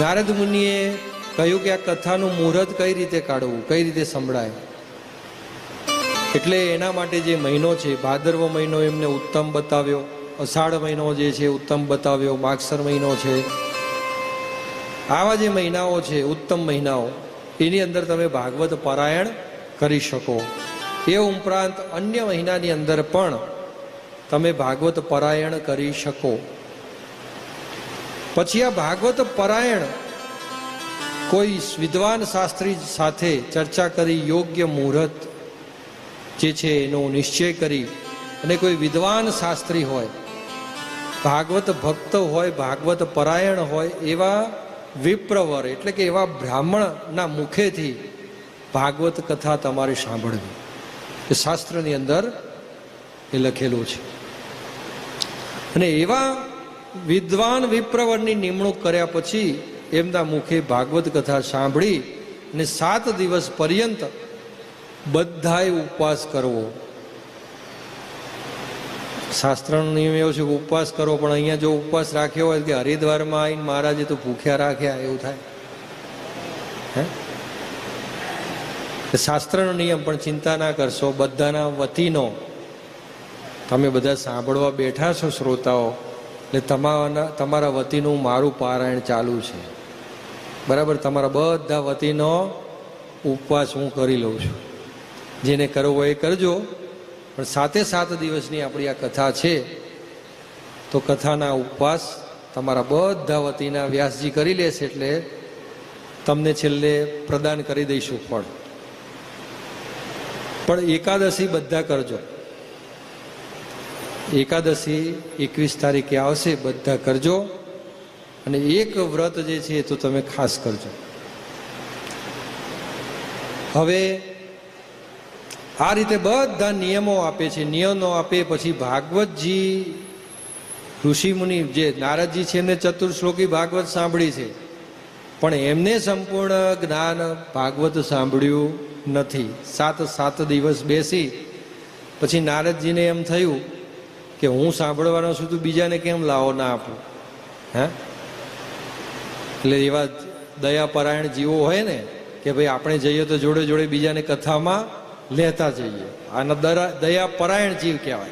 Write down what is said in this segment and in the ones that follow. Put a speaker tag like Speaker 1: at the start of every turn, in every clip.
Speaker 1: નારદ મુનિએ કહ્યું કે આ કથાનું મુહૂર્ત કઈ રીતે કાઢવું, કઈ રીતે સંભળાય? એટલે એના માટે જે મહિનો છે, ભાદરવો મહિનો એમને ઉત્તમ બતાવ્યો, અષાઢ મહિનો જે છે ઉત્તમ બતાવ્યો, માગસર મહિનો છે. આવા જે મહિનાઓ છે, ઉત્તમ મહિનાઓ, એની અંદર તમે ભાગવત પારાયણ કરી શકો. એ ઉપરાંત અન્ય મહિનાની અંદર પણ તમે ભાગવત પારાયણ કરી શકો. પછી આ ભાગવત પરાયણ કોઈ વિદ્વાન શાસ્ત્રી સાથે ચર્ચા કરી યોગ્ય મુહૂર્ત જે છે એનો નિશ્ચય કરી અને કોઈ વિદ્વાન શાસ્ત્રી હોય, ભાગવત ભક્ત હોય, ભાગવત પરાયણ હોય, એવા વિપ્રવર એટલે કે એવા બ્રાહ્મણના મુખેથી ભાગવત કથા તમારે સાંભળવી. એ શાસ્ત્રની અંદર એ લખેલું છે. અને એવા વિદ્વાન વિપ્રવરની નિમણૂક કર્યા પછી એમના મુખે ભાગવત કથા સાંભળી અને સાત દિવસ પર્યંત બધાએ ઉપવાસ કરવો. શાસ્ત્રનો નિયમ એવો છે કે ઉપવાસ કરો, પણ અહીંયા જો ઉપવાસ રાખ્યો હોય કે હરિદ્વારમાં આવીને મહારાજે તો ભૂખ્યા રાખ્યા, એવું થાય. હે? શાસ્ત્રનો નિયમ, પણ ચિંતા ના કરશો, બધાના વતીનો. તમે બધા સાંભળવા બેઠા છો, શ્રોતાઓ. એટલે તમારા તમારા વતીનું મારું પારાયણ ચાલુ છે. બરાબર? તમારા બધા વતીનો ઉપવાસ હું કરી લઉં છું. જેને કરવો એ કરજો. પણ સાતે સાત દિવસની આપણી આ કથા છે, તો કથાના ઉપવાસ તમારા બધા વતીના વ્યાસજી કરી લેશે એટલે તમને છેલ્લે પ્રદાન કરી દઈશું ફળ. પણ એકાદશી બધા કરજો. એકાદશી એકવીસ તારીખે આવશે, બધા કરજો. અને એક વ્રત જે છે તો તમે ખાસ કરજો. હવે આ રીતે બધા નિયમો આપે છે. નિયમો આપે પછી ભાગવતજી, ઋષિમુનિ જે નારદજી છે એમને ચતુર્શ્લોકી ભાગવત સાંભળી છે. પણ એમને સંપૂર્ણ જ્ઞાન ભાગવત સાંભળ્યું નથી. સાત સાત દિવસ બેસી. પછી નારદજીને એમ થયું કે હું સાંભળવાનો છું તો બીજાને કેમ લાવો ના આપું? હે? એટલે એવા દયાપરાયણ જીવો હોય ને કે ભાઈ આપણે જઈએ તો જોડે જોડે બીજાને કથામાં લેતા જઈએ. આના દયાપરાયણ જીવ કહેવાય.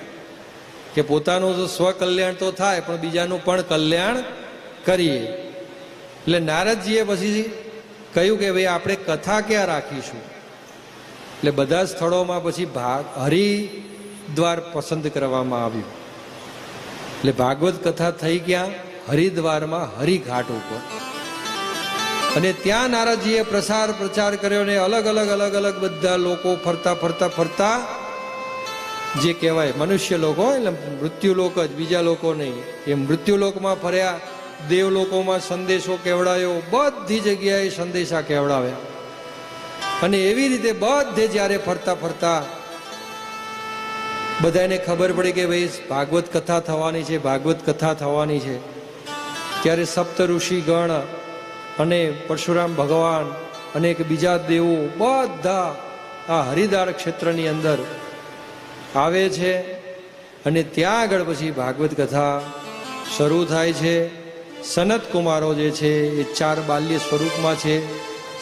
Speaker 1: કે પોતાનું તો સ્વકલ્યાણ તો થાય, પણ બીજાનું પણ કલ્યાણ કરીએ. એટલે નારદજીએ પછી કહ્યું કે ભાઈ આપણે કથા ક્યાં રાખીશું? એટલે બધા સ્થળોમાં પછી ભાગ હરિદ્વાર પસંદ કરવામાં આવ્યું. એટલે ભાગવત કથા થઈ ગયા, હરિદ્વારમાં હરિઘાટ ઉપર અને ત્યાં નારાજીએ પ્રસાર પ્રચાર કર્યો ને અલગ અલગ અલગ અલગ બધા લોકો ફરતા ફરતા ફરતા, જે કહેવાય મનુષ્ય લોકો એટલે મૃત્યુલોક જ, બીજા લોકો નહીં. એ મૃત્યુલોકમાં ફર્યા દેવલોકોમાં સંદેશો કેવડાયો, બધી જગ્યાએ સંદેશા કેવડાવ્યા. અને એવી રીતે બધે જ્યારે ફરતા ફરતા બધાને ખબર પડી કે ભાઈ ભાગવત કથા થવાની છે, ભાગવત કથા થવાની છે. ત્યારે સપ્ત ઋષિ ગણ અને પરશુરામ ભગવાન અને એક બીજા દેવો બધા આ હરિદ્વાર ક્ષેત્રની અંદર આવે છે અને ત્યાં આગળ પછી ભાગવત કથા શરૂ થાય છે. સનત કુમારો જે છે, એ ચાર બાલ્ય સ્વરૂપમાં છે.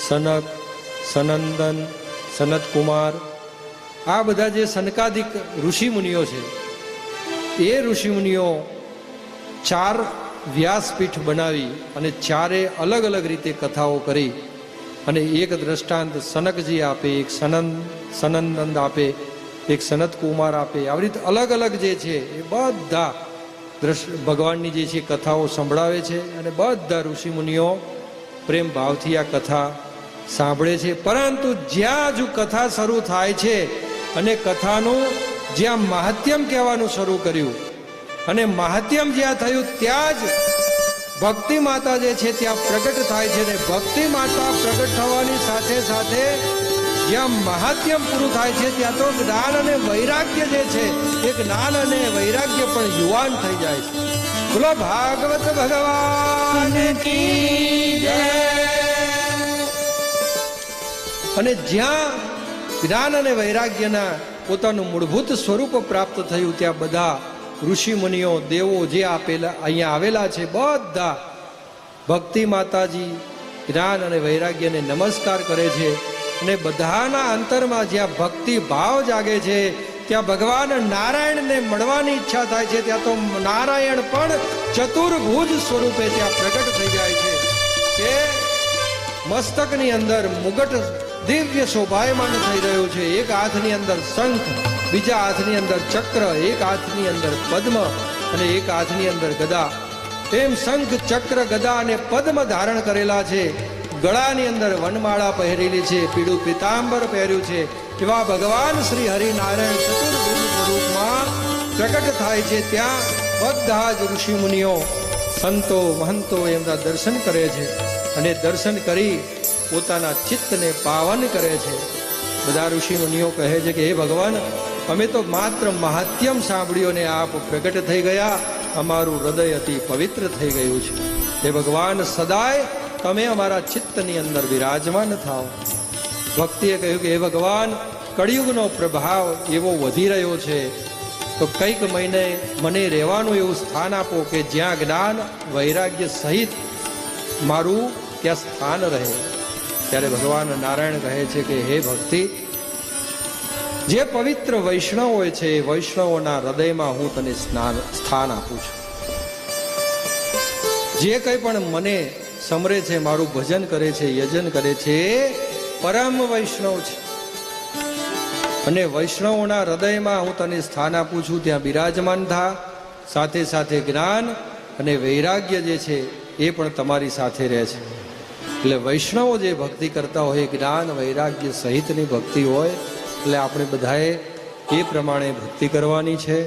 Speaker 1: સનક, સનંદન સનત કુમાર આ બધા જે સનકાદિક ઋષિમુનિઓ છે, એ ઋષિમુનિઓ ચાર વ્યાસપીઠ બનાવી અને ચારે અલગ અલગ રીતે કથાઓ કરી અને એક દ્રષ્ટાંત સનકજી આપે, એક સનંદ સનંદનંદ આપે, એક સનત કુમાર આપે. આવી રીતે અલગ અલગ જે છે, એ બધા દ્રશ, ભગવાનની જે છે કથાઓ સંભળાવે છે અને બધા ઋષિમુનિઓ પ્રેમ ભાવથી આ કથા સાંભળે છે. પરંતુ જ્યાં જ કથા શરૂ થાય છે અને કથાનું જ્યાં મહાત્યમ કહેવાનું શરૂ કર્યું. અને મહાત્યમ જ્યાં થયું, ત્યાં જ ભક્તિ માતા જે છે ત્યાં પ્રગટ થાય છે ને ભક્તિ માતા પ્રગટ થવાની સાથે સાથે જ્યાં મહાત્યમ પૂરું થાય છે, ત્યાં તો જ્ઞાન અને વૈરાગ્ય જે છે, એ જ્ઞાન અને વૈરાગ્ય પણ યુવાન થઈ જાય છે. બોલો, ભાગવત ભગવાન અને જ્યાં જ્ઞાન અને વૈરાગ્યના પોતાનું મૂળભૂત સ્વરૂપ પ્રાપ્ત થયું ત્યાં બધા ઋષિ મુનિઓ દેવો જે આપેલા, અહીંયા આવેલા છે, બધા ભક્તિ માતાજી જ્ઞાન અને વૈરાગ્યને નમસ્કાર કરે છે અને બધાના અંતરમાં જ્યાં ભક્તિ ભાવ જાગે છે, ત્યાં ભગવાન નારાયણને મળવાની ઈચ્છા થાય છે, ત્યાં તો નારાયણ પણ ચતુર્ભુજ સ્વરૂપે ત્યાં પ્રગટ થઈ જાય છે. કે મસ્તકની અંદર મુગટ દિવ્ય શોભાયમાન થઈ રહ્યું છે. એક હાથની અંદર શંખ, બીજા હાથની અંદર ચક્ર, એક હાથની અંદર પદ્મ અને એક હાથની અંદર ગદા. એમ શંખ, ચક્ર, ગદા અને પદ્મ ધારણ કરેલા છે. ગળાની અંદર વનમાળા પહેરેલી છે. પીળું પીતાંબર પહેર્યું છે. એવા ભગવાન શ્રી હરિનારાયણ ચતુર્ભુજ સ્વરૂપમાં પ્રગટ થાય છે. ત્યાં બધા જ ઋષિ મુનિઓ, સંતો, મહંતો એમના દર્શન કરે છે અને દર્શન કરી પોતાના ચિત્તને પાવન કરે છે. બધા ઋષિ મુનિઓ કહે છે કે, હે ભગવાન, અમે તો માત્ર મહાત્યમ સાંભળ્યું ને આપ પ્રગટ થઈ ગયા. અમારું હૃદય અતિ પવિત્ર થઈ ગયું છે. હે ભગવાન, સદાય તમે અમારા ચિત્તની અંદર વિરાજમાન થાઓ. ભક્તિએ કહ્યું કે, હે ભગવાન, કળિયુગનો પ્રભાવ એવો વધી રહ્યો છે. તો કંઈક મહિને મને રહેવાનું એવું સ્થાન આપો કે જ્યાં જ્ઞાન વૈરાગ્ય સહિત મારું ત્યાં સ્થાન રહે. ત્યારે ભગવાન નારાયણ કહે છે કે, હે ભક્તિ, જે પવિત્ર વૈષ્ણવ હોય છે, એ વૈષ્ણવોના હૃદયમાં હું તને સ્નાન, સ્થાન આપું છું. જે કંઈ પણ મને સમરે છે, મારું ભજન કરે છે, યજન કરે છે પરમ વૈષ્ણવ છે. અને વૈષ્ણવોના હૃદયમાં હું તને સ્થાન આપું છું, ત્યાં બિરાજમાન થા. સાથે સાથે જ્ઞાન અને વૈરાગ્ય જે છે, એ પણ તમારી સાથે રહે છે. એટલે વૈષ્ણવો જે ભક્તિ કરતા હોય જ્ઞાન વૈરાગ્ય સહિતની ભક્તિ હોય, એટલે આપણે બધાએ એ પ્રમાણે ભક્તિ કરવાની છે.